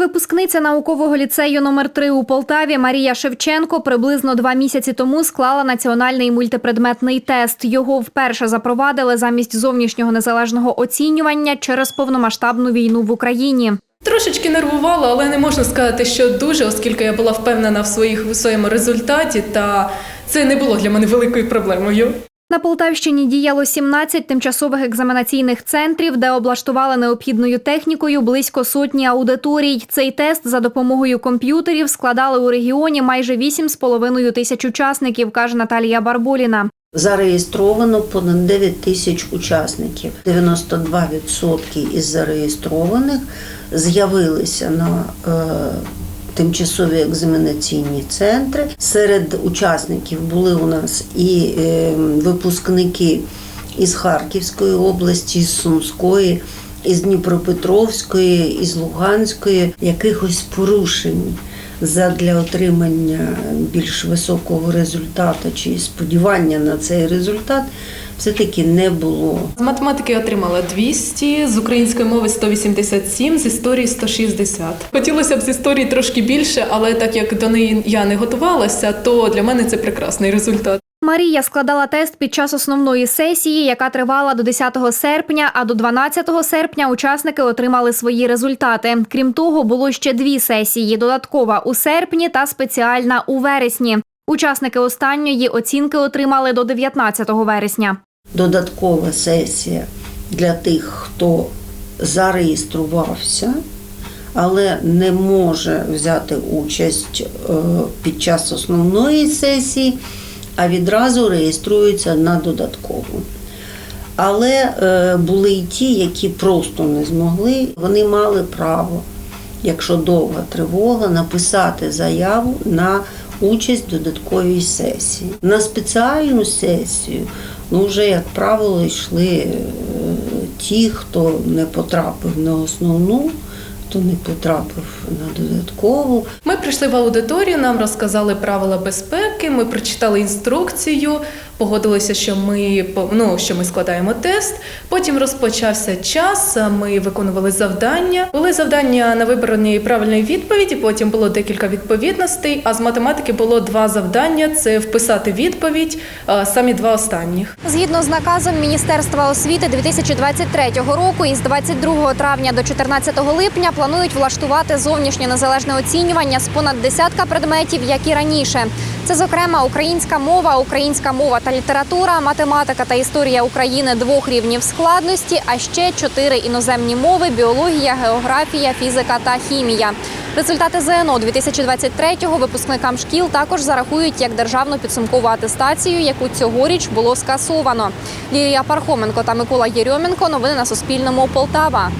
Випускниця наукового ліцею номер 3 у Полтаві Марія Шевченко приблизно два місяці тому склала національний мультипредметний тест. Його вперше запровадили замість зовнішнього незалежного оцінювання через повномасштабну війну в Україні. Трошечки нервувала, але не можна сказати, що дуже, оскільки я була впевнена в своїх в своєму результаті, та це не було для мене великою проблемою. На Полтавщині діяло 17 тимчасових екзаменаційних центрів, де облаштували необхідною технікою близько сотні аудиторій. Цей тест за допомогою комп'ютерів складали у регіоні майже 8,5 тисяч учасників, каже Наталія Барболіна. Зареєстровано понад 9 тисяч учасників. 92% із зареєстрованих з'явилися на е, тимчасові екзаменаційні центри. Серед учасників були у нас і е, випускники із Харківської області, з Сумської, із Дніпропетровської, із Луганської, якихось порушень задля отримання більш високого результату чи сподівання на цей результат все-таки не було. З математики отримала 200, з української мови 187, з історії 160. Хотілося б з історії трошки більше, але так як до неї я не готувалася, то для мене це прекрасний результат. Марія складала тест під час основної сесії, яка тривала до 10 серпня, а до 12 серпня учасники отримали свої результати. Крім того, було ще дві сесії: додаткова у серпні та спеціальна у вересні. Учасники останньої оцінки отримали до 19 вересня. Додаткова сесія для тих, хто зареєструвався, але не може взяти участь е, під час основної сесії, а відразу реєструється на додаткову. Але е, були й ті, які просто не змогли. Вони мали право, якщо довга тривога, написати заяву на участь в додатковій сесії. На спеціальну сесію, ну вже, як правило, йшли е, ті, хто не потрапив на основну, хто не потрапив на додаткову. Прийшли в аудиторію, нам розказали правила безпеки, ми прочитали інструкцію, погодилися, що ми ну, що ми складаємо тест. Потім розпочався час. Ми виконували завдання. Були завдання на вибрані правильної відповіді. Потім було декілька відповідностей. А з математики було два завдання: це вписати відповідь, самі два останніх. Згідно з наказом Міністерства освіти 2023 року, із 22 травня до 14 липня планують влаштувати зовнішнє незалежне оцінювання з понад десятка предметів, як і раніше. Це, зокрема, українська мова, українська мова та література, математика та історія України двох рівнів складності, а ще чотири іноземні мови: біологія, географія, фізика та хімія. Результати ЗНО 2023-го випускникам шкіл також зарахують як державну підсумкову атестацію, яку цьогоріч було скасовано. Лілія Пархоменко та Микола Єрьоменко. Новини на Суспільному. Полтава.